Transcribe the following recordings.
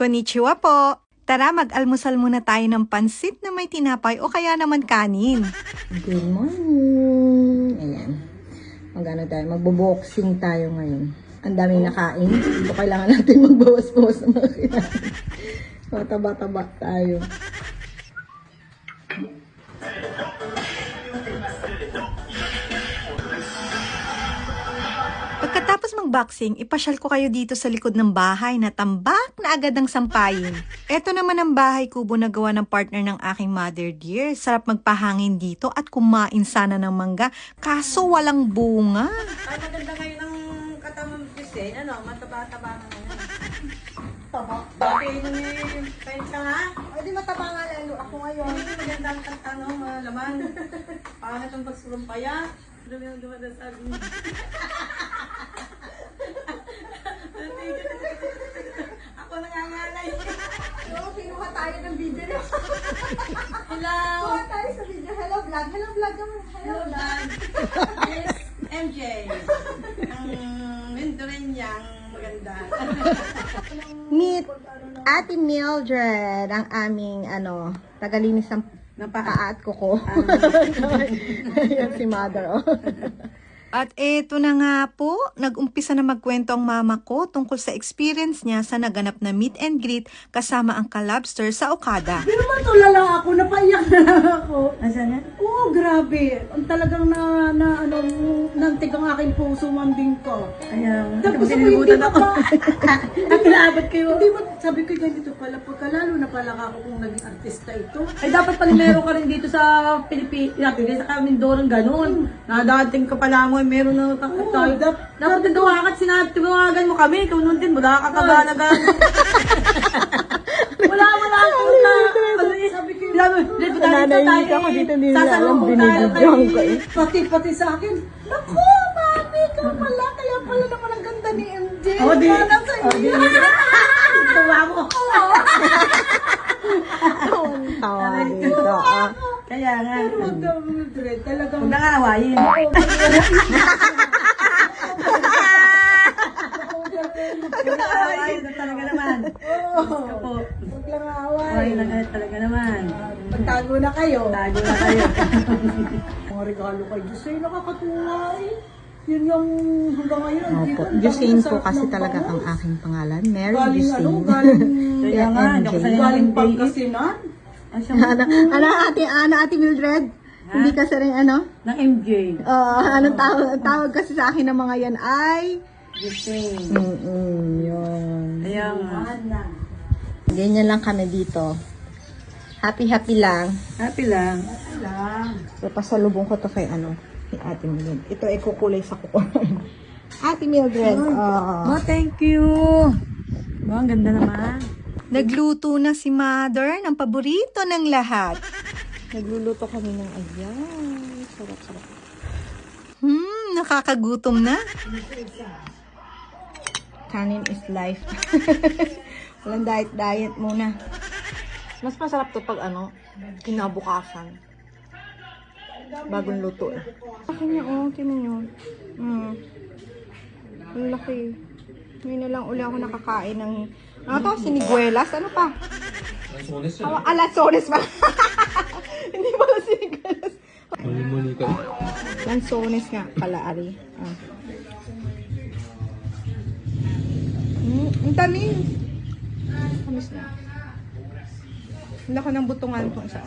Konnichiwa po! Tara, mag-almusal muna tayo ng pansit na may tinapay o kaya naman kanin. Good morning! Ayan. Mag-ano tayo, magbo-boxing tayo ngayon. Ang daming nakain. So, kailangan natin magbawas-bawas ng mga kinain. Mataba-taba tayo. Pagkatapos mag-boxing, ipasyal ko kayo dito sa likod ng bahay na tambak na agad ang sampayin. Ito naman ang bahay kubo na gawa ng partner ng aking mother dear. Sarap magpahangin dito at kumain sana ng mangga, kaso walang bunga. Ay, maganda ngayon ang katamang design, ano, mataba-taba na ngayon. Taba? Dati nung yung ka nga, Ay, di mataba nga lalo ako ngayon. hindi maganda ang ano, mga laman. Pangit ang pagsurumpaya. Dumi ang dumadasal. Ako tayo ng video niya. Hello! Kinuha tayo sa video. Hello vlog. Hello vlog. Hello Dan. Yes, MJ. Ang mentorin niyang maganda. Meet Ate Mildred, ang aming, ano, tagalinis ng paa at kuko. Ayan si mother, oh. At eto na nga po, nag-umpisa na magkwento ang mama ko tungkol sa experience niya sa naganap na meet and greet kasama ang kalabster sa Okada. Pero matulala ako, napaiyak na lang ako. Asan yan? Oo, grabe. Ang talagang na, na ano, nantig ang aking puso, mambing ko. Ayan. Tapos ako hindi ba pa, nakilaabot kayo. Hindi ba, sabi ko ganito pala, pagkalalo na pala ako kung naging artista ito. Ay, dapat pala meron ka rin dito sa Pilipinas. Sa Kamindorang ganun. Nadating ka pala mo, meron na ta- tayo. Dapat nagawa ka, sinabi, tinawagan mo kami. Ikaw nun din, magkakakabalagan. wala, wala. Wala. Sabi ko, dito tayo Nanahimik tayo. ako dito, hindi nila alam, tayo binibidyohan ko eh. pati-pati sa akin, Naku, mami, ikaw pala, kaya pala naman ang ganda ni MJ. Oh, di. Wala Oh, di. Tuwa mo. Tawa dito, ah. Kaya nga. Madam Mildred, talagang Huwag na nga awayin. Huwag na awayin. Talaga naman. Oo. Huwag lang away. Awayin na kayo talaga naman. Magtago na kayo. Tago na kayo. Mga regalo kay Diyos ay nakakatuwa eh. Yun yung hanggang ngayon. Opo, Jusine po kasi talaga ang aking pangalan. Mary Galing ano, Jusine. galing, Kaya nga, hindi ako sanay galing ng pagkasinan. Ano, ano ate, ano ate Mildred? Hindi kasi rin ano? ng MJ. Uh, anong tawag, tawag kasi sa akin ng mga yan ay... Gising. Mm-mm, yun. Kaya nga. Ganyan lang kami dito. Happy-happy lang. Happy lang. So, pasalubong ko to kay ano, kay Ate Mildred. Ito ay kukulay sa kuko. Ate Mildred, ah. Oh, thank you. Oh, ang ganda naman. Nagluto na si mother ng paborito ng lahat. nagluluto kami ng ayan. Sarap-sarap. Hmm, nakakagutom na. Kanin is life. Walang diet-diet muna. Mas masarap to pag ano, kinabukasan. Bagong luto eh. Laki niya oh, tinan niyo. Mm. Ang laki. Ngayon na lang uli ako nakakain ng, ano to, siniguelas? Ano pa? Lansones yan. Ah, lansones pa. Hindi pala siniguelas. Mali-mali ka. Lansones nga pala, Ari. Ah. Mm, ang tamis. Tamis na. Ang laki ng butungan ko isa.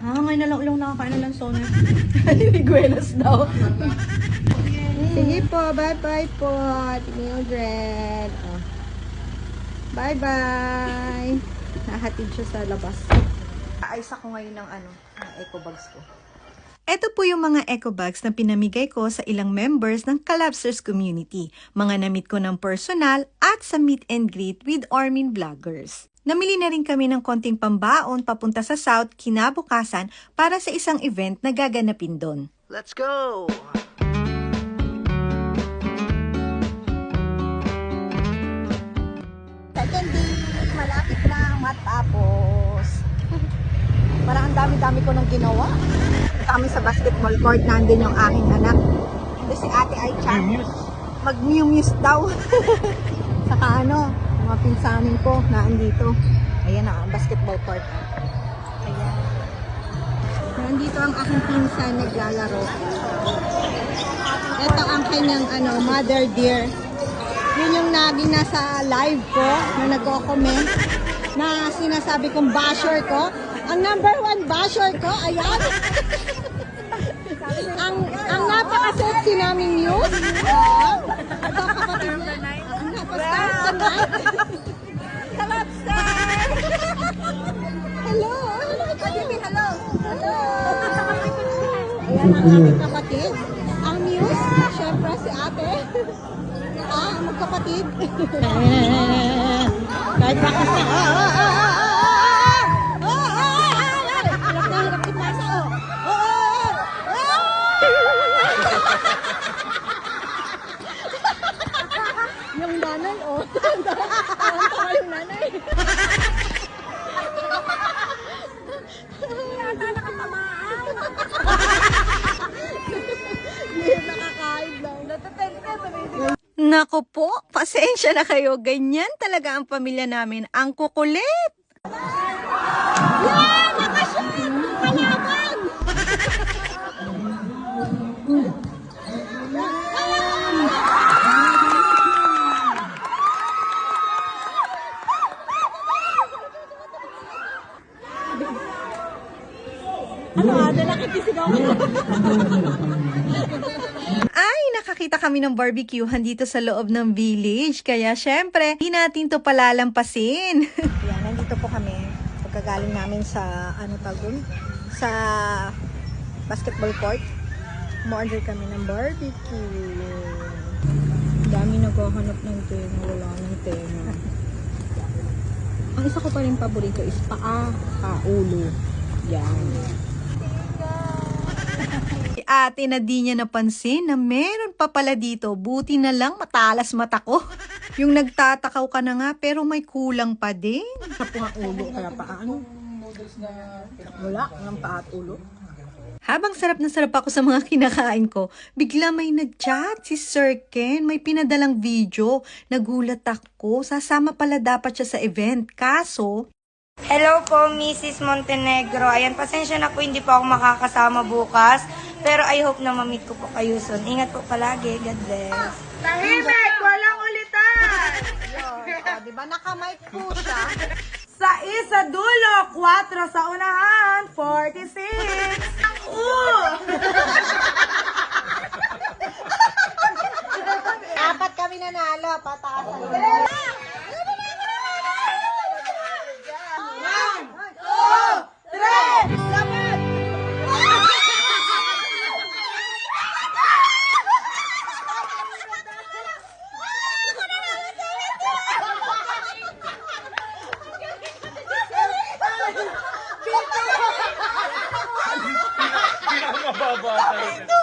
Ah, ngayon na lang ulang nakakain ng lansones. Hiniguelas daw. Sige po, bye-bye po, Mildred. Oh. Bye-bye. Nahatid siya sa labas. Aayos ako ngayon ng ano, ng eco bags ko. Ito po yung mga eco bags na pinamigay ko sa ilang members ng Collapsers community. Mga namit ko ng personal at sa meet and greet with Armin Vloggers. Namili na rin kami ng konting pambaon papunta sa South kinabukasan para sa isang event na gaganapin doon. Let's go! Second day, malapit na matapos. Parang ang dami-dami ko nang ginawa. Kami sa basketball court, nandun yung aking anak. Ito si ate Aichan. Mag-muse daw. Saka ano, Mga pinsanin ko na andito. Ayan na, ang basketball court. Ayan. Nandito ang aking pinsan naglalaro. Ito ang kanyang ano, mother dear. Yun yung naging nasa live ko na nagko-comment na sinasabi kong basher ko. Ang number one basher ko, ayan. ang ang napaka-sexy naming news. Wow. Ito kapatid niya. Ang napaka-star tonight. Hello, star! Hello! Hello! Hello! Ayan ang aming kapatid. Ang news, magkapatid. Kahit bakas na. Oh, oh, oh, oh, oh. Yung nanay, oh. Ang tawa yung nanay. Yata nakatamaan. Nako po, pasensya na kayo. Ganyan talaga ang pamilya namin. Ang kukulit. Ano, ate, nakikisigaw ko. Ay, nakakita kami ng barbecuehan dito sa loob ng village. Kaya syempre, hindi natin to palalampasin. Yan, nandito po kami. Pagkagaling namin sa, ano tawag? Sa basketball court. Umorder kami ng barbecue. Dami naghahanap ng tenga. Wala ng tenga. Ang isa ko pa rin paborito is paa, paa, ulo. Yan. Ate na di niya napansin na meron pa pala dito. Buti na lang matalas mata ko. Yung nagtatakaw ka na nga pero may kulang pa din. Ang ulo, kaya paa, ano? Wala, ng paa at ulo. Habang sarap na sarap ako sa mga kinakain ko, bigla may nag-chat si Sir Ken. May pinadalang video. Nagulat ako. Sasama pala dapat siya sa event. Kaso, Hello po, Mrs. Montenegro. Ayan, pasensya na po, hindi po ako makakasama bukas. Pero I hope na mamit ko po kayo soon. Ingat po palagi. God bless. Tahimik! Walang ulitan! Oh, di ba nakamike po siya? Sa isa dulo, 4 sa unahan, 46. Ang u! Apat kami nanalo, pataasan. não, não, não.